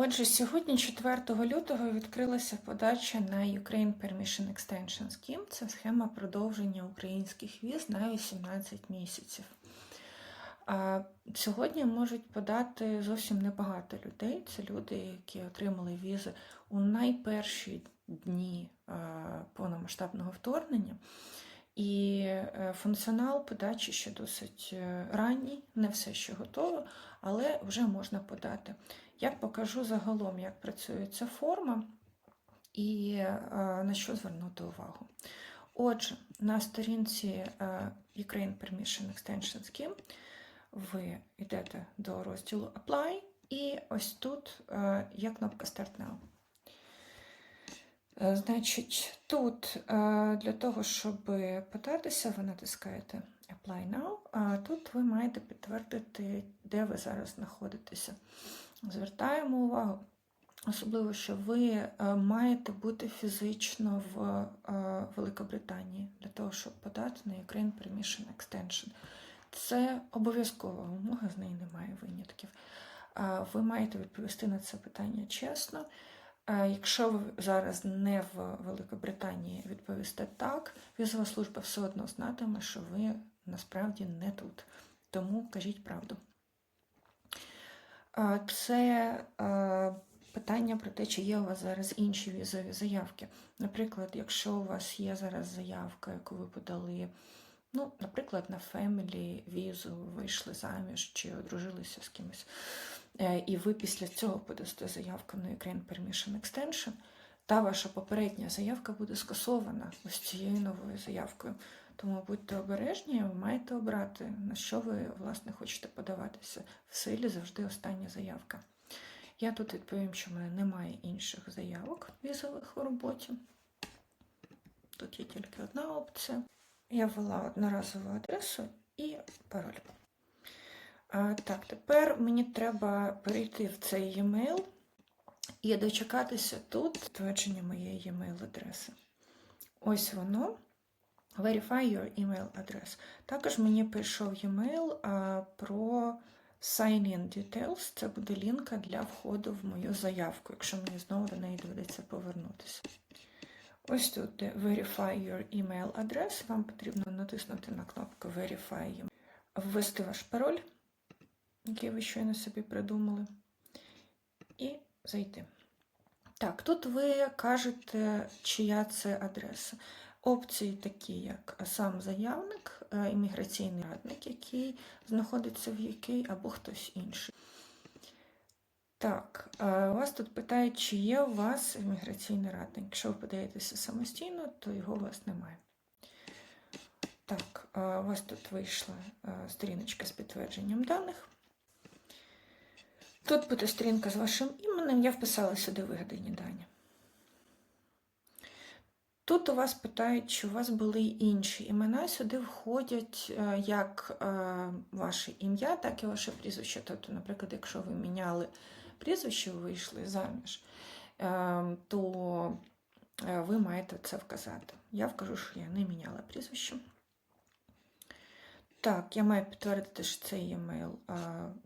Отже, сьогодні, 4 лютого, відкрилася подача на Ukraine Permission Extension Scheme. Це схема продовження українських віз на 18 місяців. Сьогодні можуть подати зовсім небагато людей. Це люди, які отримали візи у найперші дні повномасштабного вторгнення. І е, функціонал подачі ще досить е, ранній, не все ще готово, але вже можна подати. Я покажу загалом, як працює ця форма і е, на що звернути увагу. Отже, на сторінці е, Ukraine Permission Extension Scheme ви йдете до розділу Apply, і ось тут е, є кнопка Start Now. Значить, тут для того, щоб податися, ви натискаєте Apply Now, тут ви маєте підтвердити, де ви зараз знаходитеся. Звертаємо увагу, особливо, що ви е, маєте бути фізично в е, Великобританії для того, щоб подати на Ukraine Permission Extension. Це обов'язкова вимога, з неї немає винятків. Ви маєте відповісти на це питання чесно. Якщо ви зараз не в Великобританії відповісте так, візова служба все одно знатиме, що ви насправді не тут. Тому кажіть правду. Це е, питання про те, чи є у вас зараз інші візові заявки. Наприклад, якщо у вас є зараз заявка, яку ви подали, ну, наприклад, на Family візу, вийшли заміж чи одружилися з кимось, е, і ви після цього подасте заявку на Ukraine Permission Extension, та ваша попередня заявка буде скасована ось цією новою заявкою. Тому будьте обережні, ви маєте обрати, на що ви власне хочете подаватися. В силі завжди остання заявка. Я тут відповім, що в мене немає інших заявок візових у роботі. Тут є тільки одна опція. Я ввела одноразову адресу і пароль. А, так, тепер мені треба перейти в цей e-mail і дочекатися тут підтвердження моєї e-mail адреси. Ось воно. Verify your email address. Також мені прийшов e-mail про sign-in details. Це буде лінка для входу в мою заявку, якщо мені знову до неї доведеться повернутися. Ось тут де Verify your email address. Вам потрібно натиснути на кнопку Verify email, ввести ваш пароль, який ви щойно собі придумали, і зайти. Так, тут ви кажете, чия це адреса. Опції такі, як сам заявник, е, імміграційний радник, який знаходиться в UK, або хтось інший. Так, е, вас тут питають, чи є у вас імміграційний радник. Якщо ви подаєтеся самостійно, то його у вас немає. Так, е, у вас тут вийшла сторіночка з підтвердженням даних. Тут буде сторінка з вашим іменем, я вписала сюди вигадані дані. Тут у вас питають, чи у вас були інші імена. Сюди входять е, як е, ваше ім'я, так і ваше прізвище. Тобто, наприклад, якщо ви міняли прізвище, вийшли заміж, е, то ви маєте це вказати. Я вкажу, що я не міняла прізвище. Так, я маю підтвердити, що цей емейл,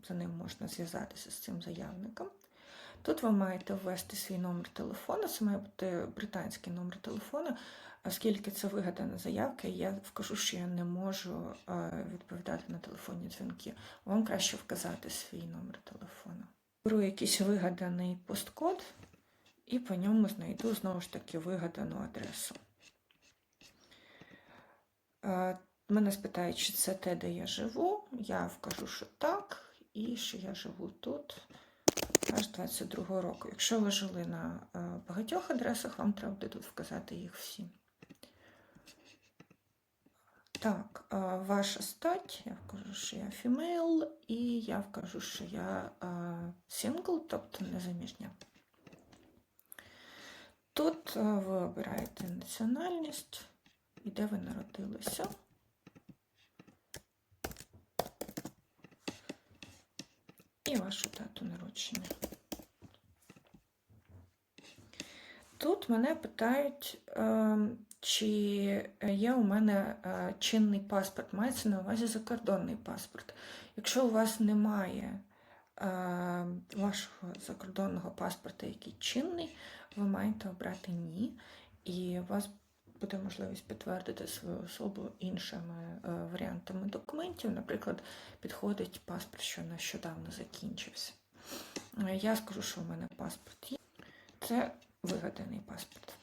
за ним можна зв'язатися з цим заявником. Тут ви маєте ввести свій номер телефону, це має бути британський номер телефону, оскільки це вигадана заявка, я вкажу, що я не можу відповідати на телефонні дзвінки. Вам краще вказати свій номер телефону. Беру якийсь вигаданий посткод і по ньому знайду знову ж таки вигадану адресу. Мене спитають, чи це те, де я живу. Я вкажу, що так, і що я живу тут аж 22 року. Якщо ви жили на багатьох адресах, вам треба буде тут вказати їх всі. Так, ваша стать, я вкажу, що я фімейл, і я вкажу, що я сингл, тобто незаміжня. Тут ви обираєте національність і де ви народилися. І вашу дату народження. Тут мене питають, чи є у мене чинний паспорт, мається на увазі закордонний паспорт. Якщо у вас немає е, вашого закордонного паспорта, який чинний, ви маєте обрати ні, і у вас буде можливість підтвердити свою особу іншими е, варіантами документів. Наприклад, підходить паспорт, що нещодавно закінчився. Е, Я скажу, що у мене паспорт є. Це вигаданий паспорт.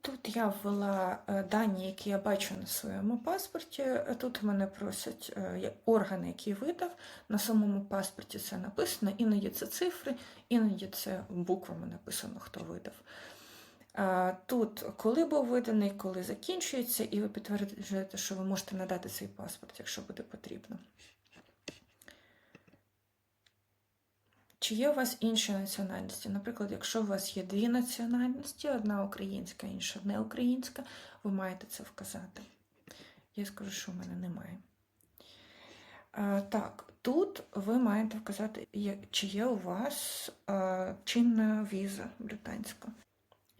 Тут я ввела е, дані, які я бачу на своєму паспорті. Тут мене просять е, я- орган, який видав. На самому паспорті це написано, іноді це цифри, іноді це буквами написано, хто видав. Тут коли був виданий, коли закінчується, і ви підтверджуєте, що ви можете надати цей паспорт, якщо буде потрібно. Чи є у вас інші національності? Наприклад, якщо у вас є дві національності, одна українська, інша не українська, ви маєте це вказати. Я скажу, що в мене немає. А, так, тут ви маєте вказати, чи є у вас а, чинна віза британська.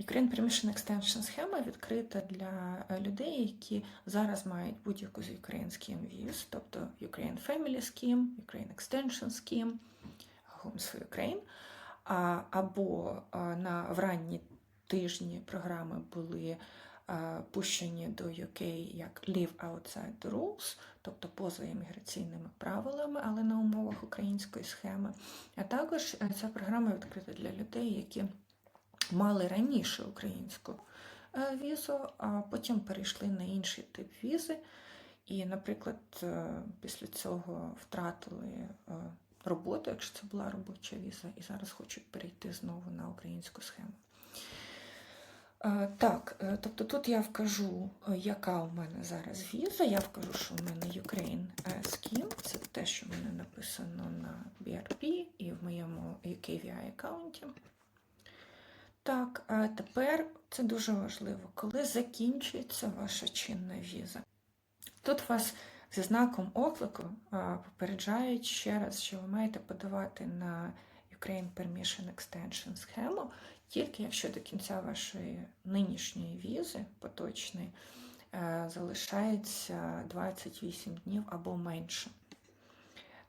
Ukraine Permission Extension схема відкрита для е, людей, які зараз мають будь-яку з Ukraine Scheme віз, тобто Ukraine Family Scheme, Ukraine Extension Scheme, Homes for Ukraine, або на в ранні тижні програми були пущені до UK як Live Outside the Rules, тобто поза імміграційними правилами, але на умовах української схеми. А також е, ця програма відкрита для людей, які мали раніше українську е, візу, а потім перейшли на інший тип візи. І, наприклад, е, після цього втратили е, роботу, якщо це була робоча віза, і зараз хочуть перейти знову на українську схему. Так, тобто тут я вкажу, яка у мене зараз віза. Я вкажу, що у мене Ukraine Scheme, це те, що в мене написано на BRP і в моєму UKVI аккаунті. Так, а тепер це дуже важливо, коли закінчується ваша чинна віза. Тут вас зі знаком оклику попереджають ще раз, що ви маєте подавати на Ukraine Permission Extension схему, тільки якщо до кінця вашої нинішньої візи поточної е, залишається 28 днів або менше.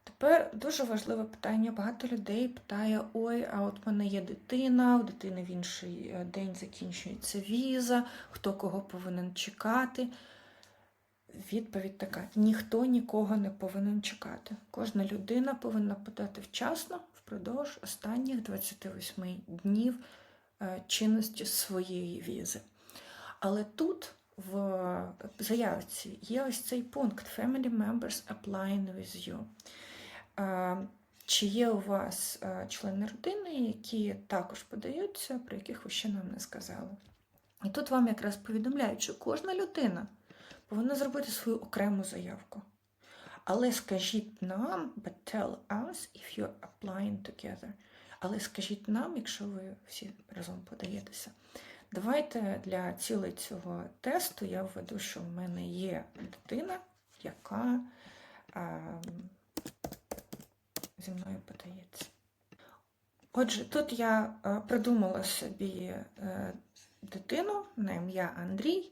Тепер дуже важливе питання. Багато людей питає: ой, а от в мене є дитина, у дитини в інший е, день закінчується віза, хто кого повинен чекати. Відповідь така: ніхто нікого не повинен чекати. Кожна людина повинна подати вчасно впродовж останніх 28 днів е, чинності своєї візи. Але тут в заявці є ось цей пункт Family members applying with you. Чи є у вас члени родини, які також подаються, про яких ви ще нам не сказали? І тут вам якраз повідомляють, що кожна людина повинна зробити свою окрему заявку. Але скажіть нам, but tell us if you're applying together. Але скажіть нам, якщо ви всі разом подаєтеся. Давайте для цілей цього тесту я введу, що в мене є дитина, яка а, зі мною подається. Отже, тут я е, придумала собі е, дитину на ім'я Андрій,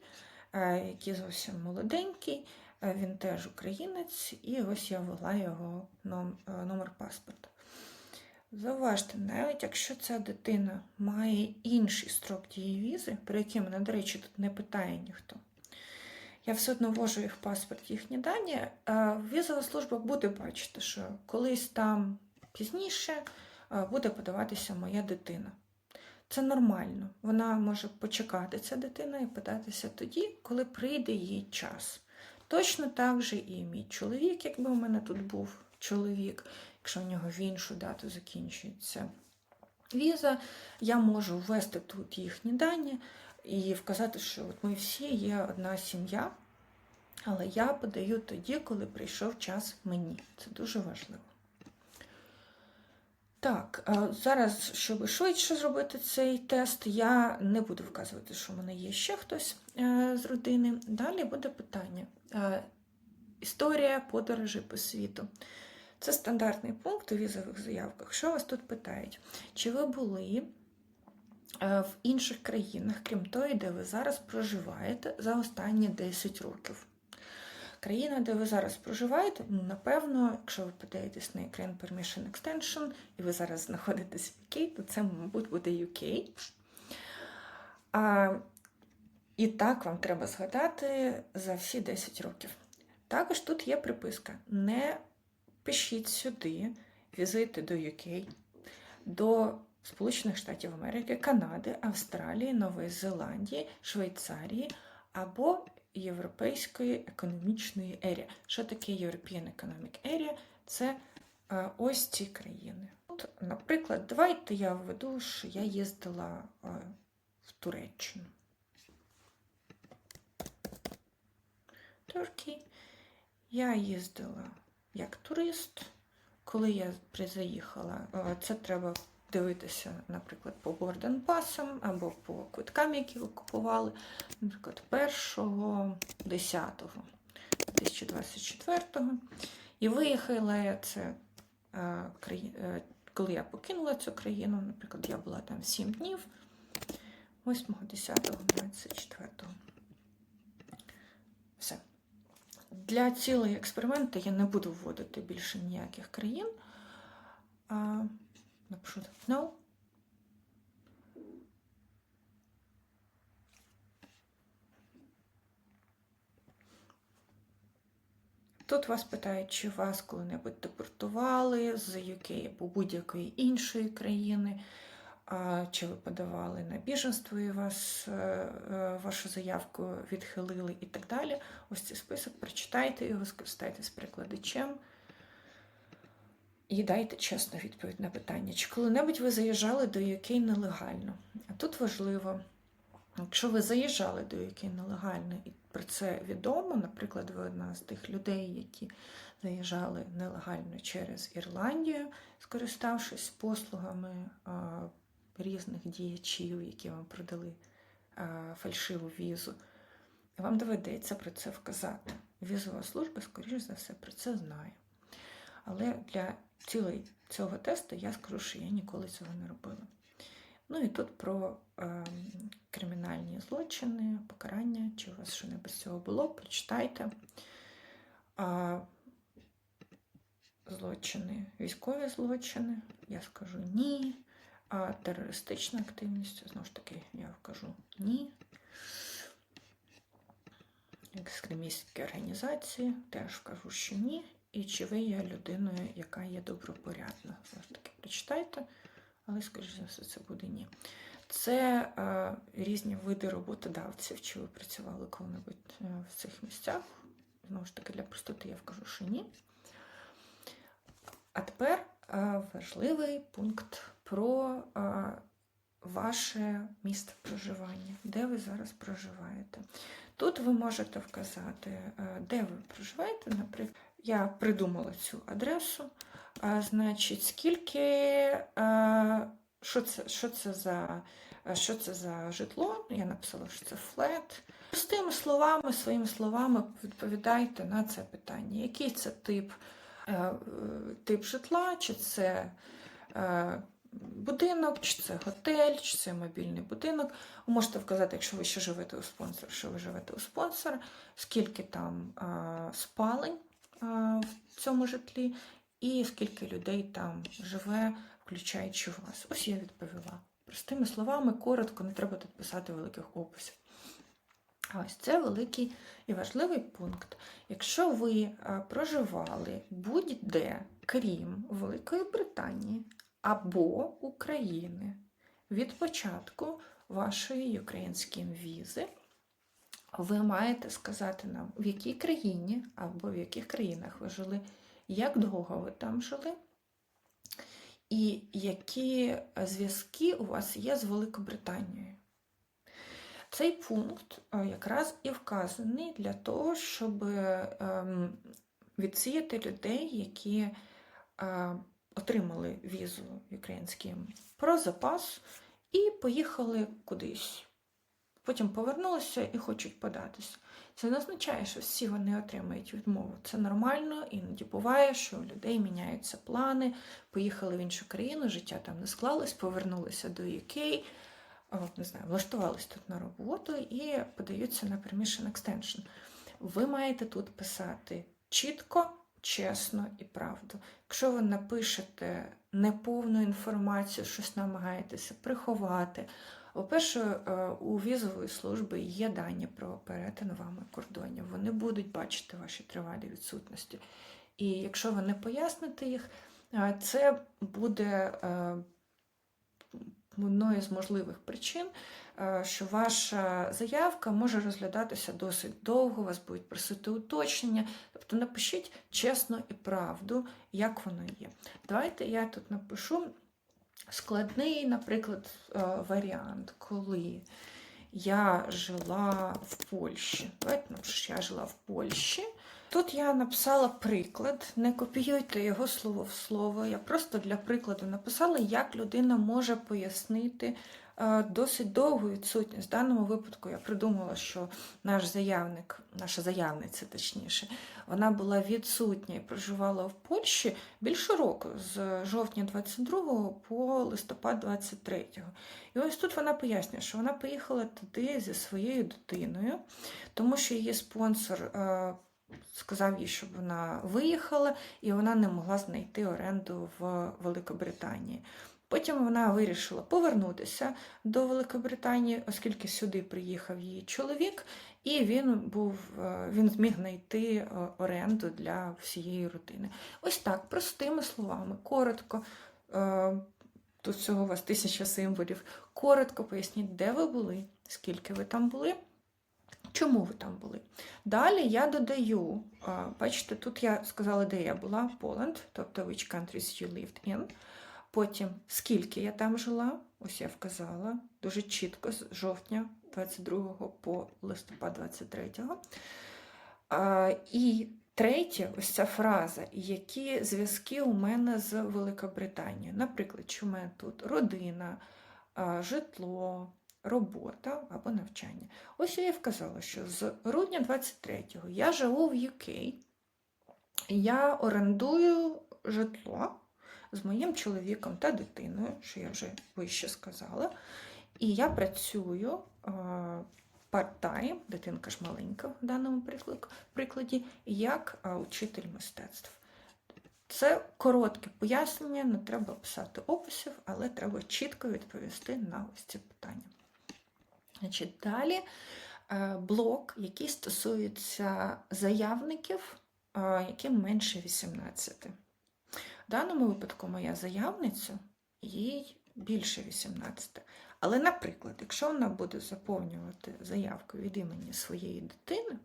е, який зовсім молоденький, він теж українець, і ось я ввела його номер паспорта. Зауважте, навіть якщо ця дитина має інший строк дії візи, про який мене, до речі, тут не питає ніхто. Я все одно ввожу їх паспорт їхні дані. Візова служба буде бачити, що колись там пізніше буде подаватися моя дитина. Це нормально. Вона може почекати ця дитина і податися тоді, коли прийде її час. Точно так же і мій чоловік, якби у мене тут був чоловік, якщо в нього в іншу дату закінчується віза, я можу ввести тут їхні дані і вказати, що от ми всі є одна сім'я, але я подаю тоді, коли прийшов час мені. Це дуже важливо. Так, зараз, щоб швидше зробити цей тест, я не буду вказувати, що в мене є ще хтось е, з родини. Далі буде питання. Е, Історія подорожі по світу. Це стандартний пункт у візових заявках. Що вас тут питають? Чи ви були в інших країнах, крім тої, де ви зараз проживаєте за останні 10 років? країна, де ви зараз проживаєте, ну, напевно, якщо ви подаєтесь на Ukraine Permission Extension і ви зараз знаходитесь в UK, то це, мабуть, буде UK. А, і так вам треба згадати за всі 10 років. Також тут є приписка: не пишіть сюди візити до UK, до Сполучених Штатів Америки, Канади, Австралії, Нової Зеландії, Швейцарії або Європейської економічної ерії. Що таке European Economic Area? Це е, ось ці країни. От, наприклад, давайте я введу, що я їздила е, в Туреччину. Турки. Я їздила як турист. Коли я заїхала, е, це треба дивитися, наприклад, по борденпасам або по квиткам, які ви купували. Наприклад, 1, 10, 2024. І виїхала я це, е, е, коли я покинула цю країну, наприклад, я була там 7 днів, 8, 10, 24. Все. Для цілої експерименту я не буду вводити більше ніяких країн. Напишу no. Тут вас питають, чи вас коли-небудь депортували з UK або будь-якої іншої країни, чи ви подавали на біженство і вас, е, е, вашу заявку відхилили і так далі. Ось цей список, прочитайте його, скористайтесь перекладачем. І дайте чесну відповідь на питання, чи коли-небудь ви заїжджали до UK нелегально. А тут важливо, якщо ви заїжджали до UK нелегально, і про це відомо, наприклад, ви одна з тих людей, які заїжджали нелегально через Ірландію, скориставшись послугами а, різних діячів, які вам продали а, фальшиву візу, вам доведеться про це вказати. Візова служба, скоріш за все, про це знає. Але для цілей цього тесту я скажу, що я ніколи цього не робила. Ну і тут про е, кримінальні злочини, покарання, чи у вас що-небудь з цього було, прочитайте. А, злочини, військові злочини, я скажу ні. А терористична активність, знову ж таки, я вкажу ні. Екстремістські організації теж вкажу, що ні. І чи ви є людиною, яка є добропорядна. Знову ж таки, прочитайте, але, скоріш за все, це буде ні. Це е, різні види роботодавців, чи ви працювали коли-небудь е, в цих місцях. Знову ж таки, для простоти я вкажу, що ні. А тепер е, важливий пункт про е, ваше місце проживання, де ви зараз проживаєте. Тут ви можете вказати, е, де ви проживаєте. Наприклад, я придумала цю адресу. А, значить, скільки, е, що це, що це за що це за житло? Я написала, що це флет. Простими словами, своїми словами відповідайте на це питання. Який це тип, е, тип житла, чи це е, будинок, чи це готель, чи це мобільний будинок. Ви можете вказати, якщо ви ще живете у спонсора, що ви живете у спонсора, скільки там спалень в цьому житлі, і скільки людей там живе, включаючи вас. Ось я відповіла. Простими словами, коротко, не треба тут писати великих описів. Ось це великий і важливий пункт. Якщо ви е, проживали будь-де, крім Великої Британії або України від початку вашої української візи, ви маєте сказати нам, в якій країні або в яких країнах ви жили, як довго ви там жили, і які зв'язки у вас є з Великобританією. Цей пункт е, якраз і вказаний для того, щоб ем, відсіяти людей, які е, отримали візу українським про запас і поїхали кудись. Потім повернулися і хочуть податися. Це не означає, що всі вони отримають відмову. Це нормально, іноді буває, що у людей міняються плани, поїхали в іншу країну, життя там не склалось, повернулися до UK, от, не знаю, влаштувались тут на роботу і подаються на Permission Extension. ви маєте тут писати чітко, чесно і правду. Якщо ви напишете неповну інформацію, щось намагаєтеся приховати. По-перше, е, у візової служби є дані про перетин вами кордонів. Вони будуть бачити ваші тривалі відсутності. І якщо ви не поясните їх, е, це буде е, одною з можливих причин, що ваша заявка може розглядатися досить довго, вас будуть просити уточнення. Тобто напишіть чесно і правду, як воно є. Давайте я тут напишу складний, наприклад, е, варіант, коли я жила в Польщі. Давайте напишу, що я жила в Польщі. Тут я написала приклад, не копіюйте його слово в слово. Я просто для прикладу написала, як людина може пояснити досить довгу відсутність. В даному випадку я придумала, що наш заявник, наша заявниця, точніше, вона була відсутня і проживала в Польщі більше року, з жовтня 22 по листопад 23. І ось тут вона пояснює, що вона поїхала туди зі своєю дитиною, тому що її спонсор. е, сказав їй, щоб вона виїхала, і вона не могла знайти оренду в Великобританії. Потім вона вирішила повернутися до Великобританії, оскільки сюди приїхав її чоловік, і він був, е, він зміг знайти е, оренду для всієї родини. Ось так, простими словами, коротко. е, Тут всього у вас тисяча символів. Коротко поясніть, де ви були, скільки ви там були. Чому ви там були? Далі я додаю, бачите, тут я сказала, де я була, Poland, тобто which countries you lived in. Потім, скільки я там жила, ось я вказала, дуже чітко, з жовтня 22 по листопад 23. А, і третє, ось ця фраза, які зв'язки у мене з Великобританією. Наприклад, що у мене тут родина, житло, робота або навчання. Ось я і вказала, що з грудня 23-го я живу в UK, я орендую житло з моїм чоловіком та дитиною, що я вже вище сказала. І я працюю е, part-time, дитинка ж маленька в даному прикладі, як е, учитель мистецтв. Це коротке пояснення, не треба писати описів, але треба чітко відповісти на ось ці питання. Значить, далі е, блок, який стосується заявників, е, яким менше 18. В даному випадку моя заявниця, їй більше 18. Але, наприклад, якщо вона буде заповнювати заявку від імені своєї дитини,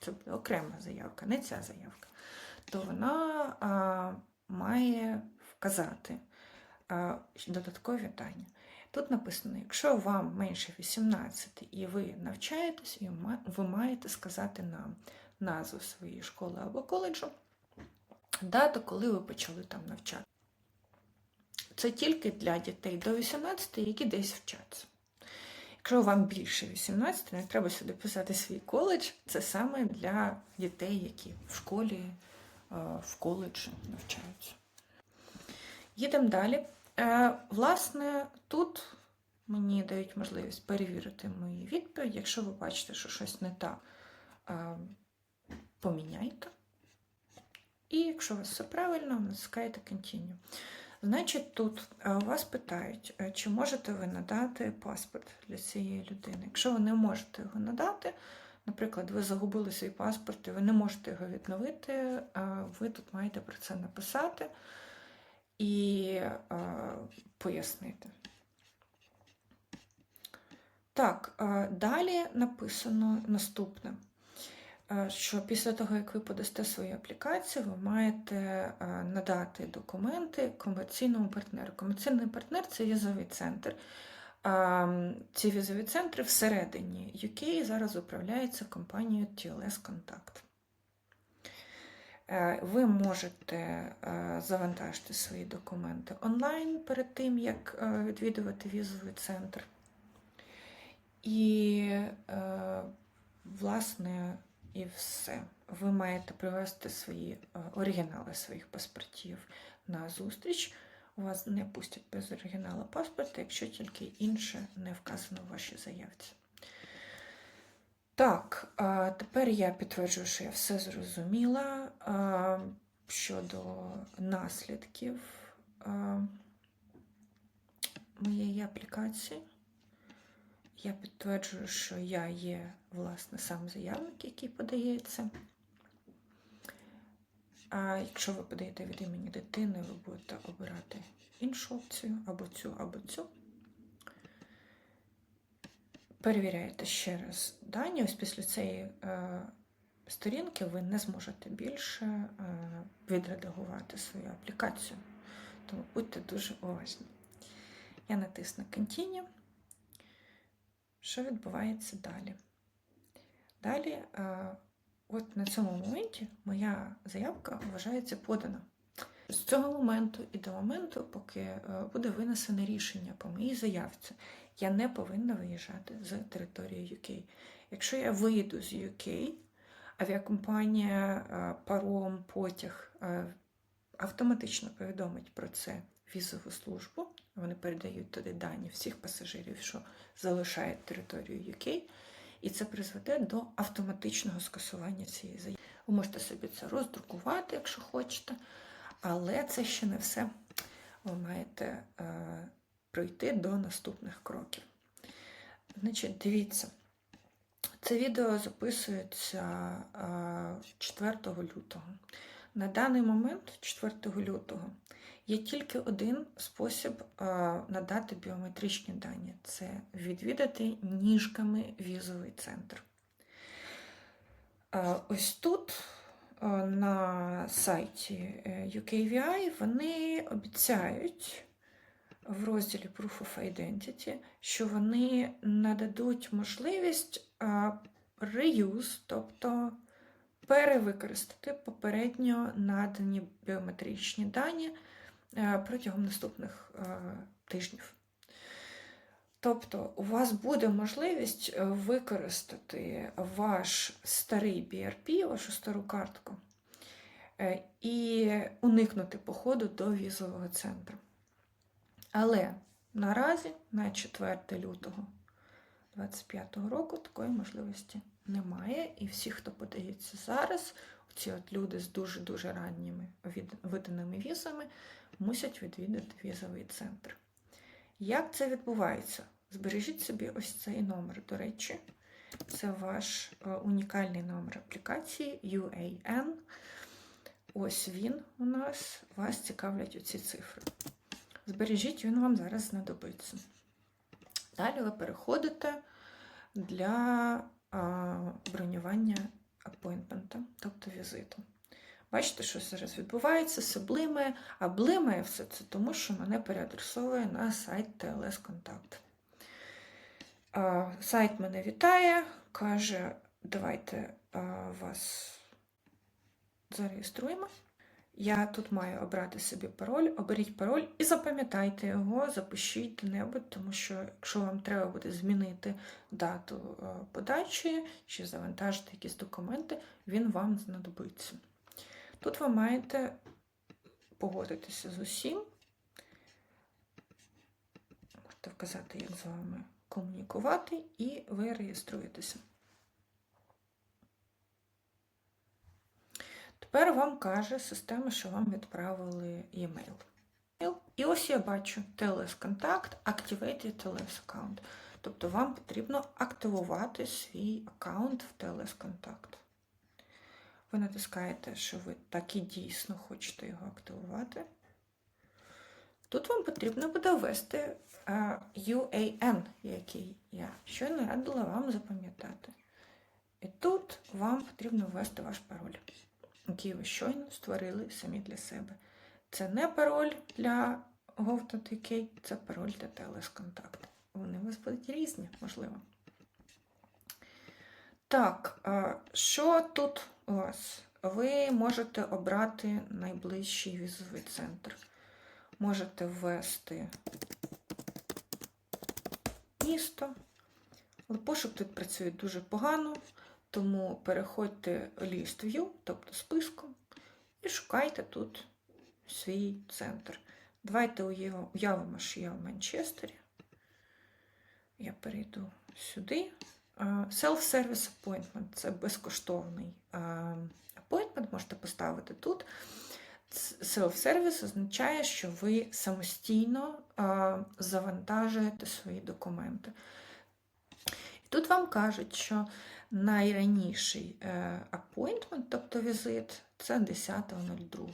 це буде окрема заявка, не ця заявка, то вона а, має вказати а, додаткові дані. Тут написано: якщо вам менше 18 і ви навчаєтесь, ви маєте сказати нам назву своєї школи або коледжу, дату, коли ви почали там навчати. Це тільки для дітей до 18, які десь вчаться. Якщо вам більше 18, не треба сюди писати свій коледж, це саме для дітей, які в школі, е, в коледжі навчаються. Їдемо далі. Е, Власне, тут мені дають можливість перевірити мої відповіді. Якщо ви бачите, що щось не так, е, поміняйте. І якщо у вас все правильно, натискаєте Continue. Значить, тут е, вас питають, е, чи можете ви надати паспорт для цієї людини. Якщо ви не можете його надати, наприклад, ви загубили свій паспорт і ви не можете його відновити, е, ви тут маєте про це написати і пояснити. Так, далі написано наступне. Е, Що після того, як ви подасте свою аплікацію, ви маєте е, надати документи комерційному партнеру. Комерційний партнер це візовий центр. Ці візові центри всередині UK зараз управляються компанією TLS Contact. Е, Ви можете завантажити свої документи онлайн перед тим, як відвідувати візовий центр. І, власне, і все. Ви маєте привезти свої е, оригінали своїх паспортів на зустріч. У вас не пустять без оригіналу паспорта, якщо тільки інше не вказано в вашій заявці. Так, тепер я підтверджую, що я все зрозуміла щодо наслідків моєї аплікації. Я підтверджую, що я є, власне, сам заявник, який подається. А якщо ви подаєте від імені дитини, ви будете обирати іншу опцію, або цю, або цю. Перевіряєте ще раз дані. Ось після цієї е, сторінки ви не зможете більше е, відредагувати свою аплікацію. Тому будьте дуже уважні. Я натисну Continue. Що відбувається далі? Далі, е, от на цьому моменті моя заявка вважається подана. З цього моменту і до моменту, поки е, буде винесене рішення по моїй заявці, я не повинна виїжджати з території UK. Якщо я вийду з UK, авіакомпанія, е, паром, потяг автоматично повідомить про це візову службу. Вони передають туди дані всіх пасажирів, що залишають територію UK, і це призведе до автоматичного скасування цієї заяви. Ви можете собі це роздрукувати, якщо хочете, але це ще не все. Ви маєте е, пройти до наступних кроків. Значить, дивіться, це відео записується е, 4 лютого. На даний момент, 4 лютого, є тільки один спосіб е, надати біометричні дані це відвідати ніжками візовий центр. Е, ось тут е, на сайті е, UKVI вони обіцяють в розділі Proof of Identity, що вони нададуть можливість е, reuse, тобто перевикористати попередньо надані біометричні дані е, протягом наступних е, тижнів. Тобто, у вас буде можливість е, використати ваш старий BRP, вашу стару картку, е, і уникнути походу до візового центру. Але наразі, на 4 лютого 2025 року, такої можливості немає. І всі, хто подається зараз, ці от люди з дуже-дуже ранніми виданими візами, мусять відвідати візовий центр. Як це відбувається? Збережіть собі ось цей номер. До речі, це ваш е, унікальний номер аплікації UAN. Ось він у нас. Вас цікавлять оці цифри. Збережіть, він вам зараз знадобиться. Далі ви переходите для бронювання апойнтмента, тобто візиту. Бачите, що зараз відбувається, все блимає, а блимає все це, тому що мене переадресовує на сайт TLS Контакт. Сайт мене вітає, каже, давайте вас зареєструємо. Я тут маю обрати собі пароль, оберіть пароль і запам'ятайте його, запишіть де-небудь, тому що якщо вам треба буде змінити дату подачі чи завантажити якісь документи, він вам знадобиться. Тут ви маєте погодитися з усім. Можете вказати, як з вами комунікувати, і ви реєструєтеся. Тепер вам каже система, що вам відправили e-mail. І ось я бачу TLS контакт, Activated TLS account. Тобто вам потрібно активувати свій аккаунт в TLS контакт. Ви натискаєте, що ви так і дійсно хочете його активувати. Тут вам потрібно буде ввести е, UAN, який я щойно радила вам запам'ятати. І тут вам потрібно ввести ваш пароль який ви щойно створили самі для себе. Це не пароль для Gov.uk, це пароль для TLS контакт. Вони у вас будуть різні, можливо. Так, що тут вас? Ви можете обрати найближчий візовий центр. Можете ввести місто. Пошук тут працює дуже погано. Тому переходьте List View, тобто списком, і шукайте тут свій центр. Давайте уявимо, що я в Манчестері. Я перейду сюди. Self-service appointment це безкоштовний appointment, можете поставити тут. Self-service означає, що ви самостійно завантажуєте свої документи. І тут вам кажуть, що найраніший е, appointment, тобто візит, це 10.02.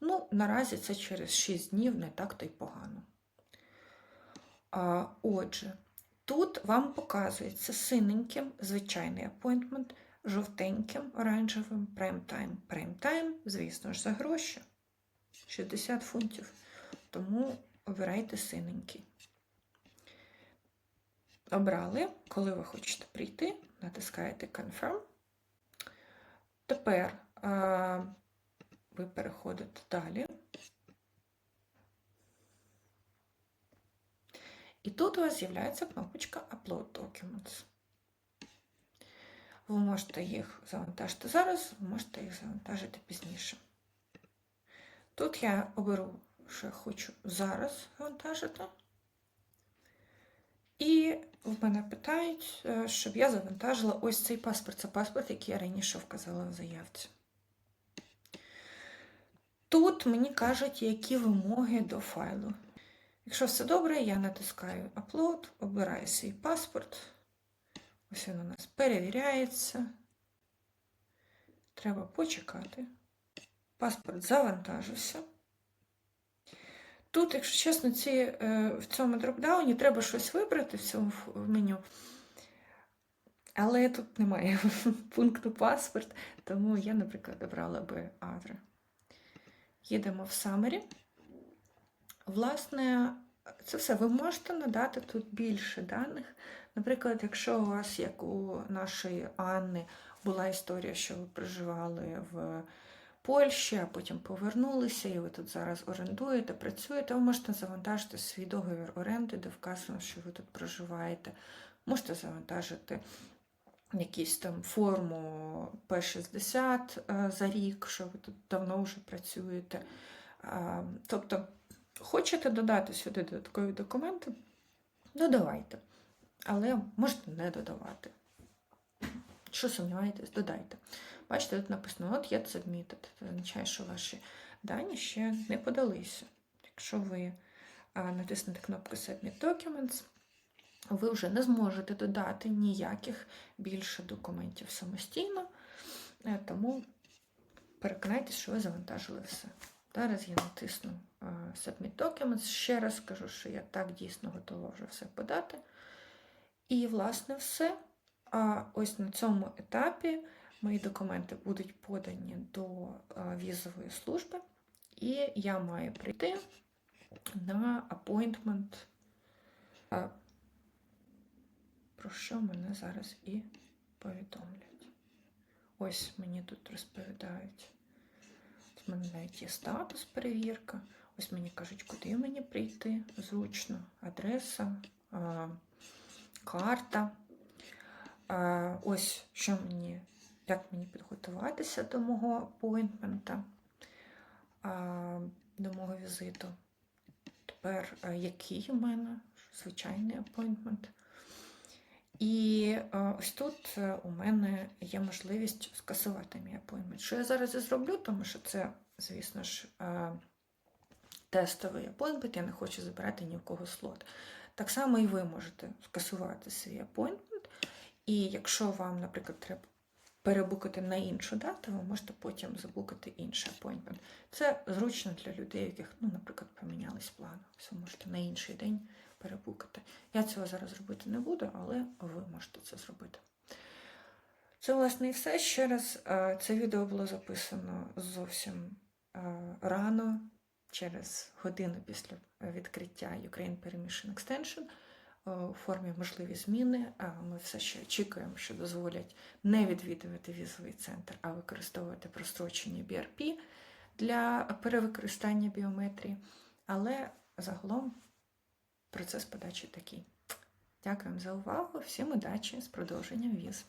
Ну, наразі це через 6 днів, не так то й погано. Отже, тут вам показується синеньким звичайний appointment, жовтеньким, оранжевим прайм-тайм. Прайм-тайм, звісно ж, за гроші 60 фунтів. Тому обирайте синенький. Обрали, коли ви хочете прийти, натискаєте Confirm. Тепер а, ви переходите далі. І тут у вас з'являється кнопочка Upload Documents. Ви можете їх завантажити зараз, ви можете їх завантажити пізніше. Тут я оберу, що я хочу зараз завантажити. І в мене питають, щоб я завантажила ось цей паспорт. Це паспорт, який я раніше вказала в заявці. Тут мені кажуть, які вимоги до файлу. Якщо все добре, я натискаю Upload, обираю свій паспорт. Ось він у нас перевіряється. Треба почекати. Паспорт завантажився. Тут, якщо чесно, ці, е, в цьому дропдауні треба щось вибрати в цьому меню. Але тут немає пункту паспорт, тому я, наприклад, обрала би Адре. Їдемо в Summary. Власне, це все. Ви можете надати тут більше даних. Наприклад, якщо у вас, як у нашої Анни, була історія, що ви проживали в Польщі, а потім повернулися, і ви тут зараз орендуєте, працюєте, ви можете завантажити свій договір оренди, де вказано, що ви тут проживаєте. Можете завантажити якусь там форму П60 е, за рік, що ви тут давно вже працюєте. Тобто, хочете додати сюди додаткові документи, додавайте. Але можете не додавати. Що сумніваєтесь, додайте. Бачите, тут написано Not yet submitted. Це означає, що ваші дані ще не подалися. Якщо ви натиснете кнопку Submit Documents, ви вже не зможете додати ніяких більше документів самостійно, Е, тому переконайтеся, що ви завантажили все. Зараз я натисну Submit Documents. Ще раз скажу, що я так дійсно готова вже все подати. І, власне, все. А ось на цьому етапі мої документи будуть подані до візової служби, і я маю прийти на appointment, про що мене зараз і повідомлять. Ось мені тут розповідають. В мене навіть є статус перевірка. Ось мені кажуть, куди мені прийти. Зручно, адреса, карта. Ось що мені, як мені підготуватися до мого апойнтмента, до мого візиту. Тепер, а, який у мене звичайний апойнтмент. І е, ось тут е, у мене є можливість скасувати мій апойнтмент. Що я зараз і зроблю, тому що це, звісно ж, е, тестовий апойнтмент, я не хочу забирати ні в кого слот. Так само і ви можете скасувати свій апойнтмент. І якщо вам, наприклад, треба перебукати на іншу дату, ви можете потім забукати інший апойнтмент. Це зручно для людей, яких, ну, наприклад, помінялись плани. Ви можете на інший день перебукати. Я цього зараз робити не буду, але ви можете це зробити. Це, власне, і все. Ще раз, е, це відео було записано зовсім е, рано, через годину після відкриття Ukraine Permission Extension е, у формі можливі зміни. Ми все ще очікуємо, що дозволять не відвідувати візовий центр, а використовувати прострочені BRP для перевикористання біометрії. Але загалом процес подачі такий. Дякуємо за увагу, всім удачі з продовженням віз.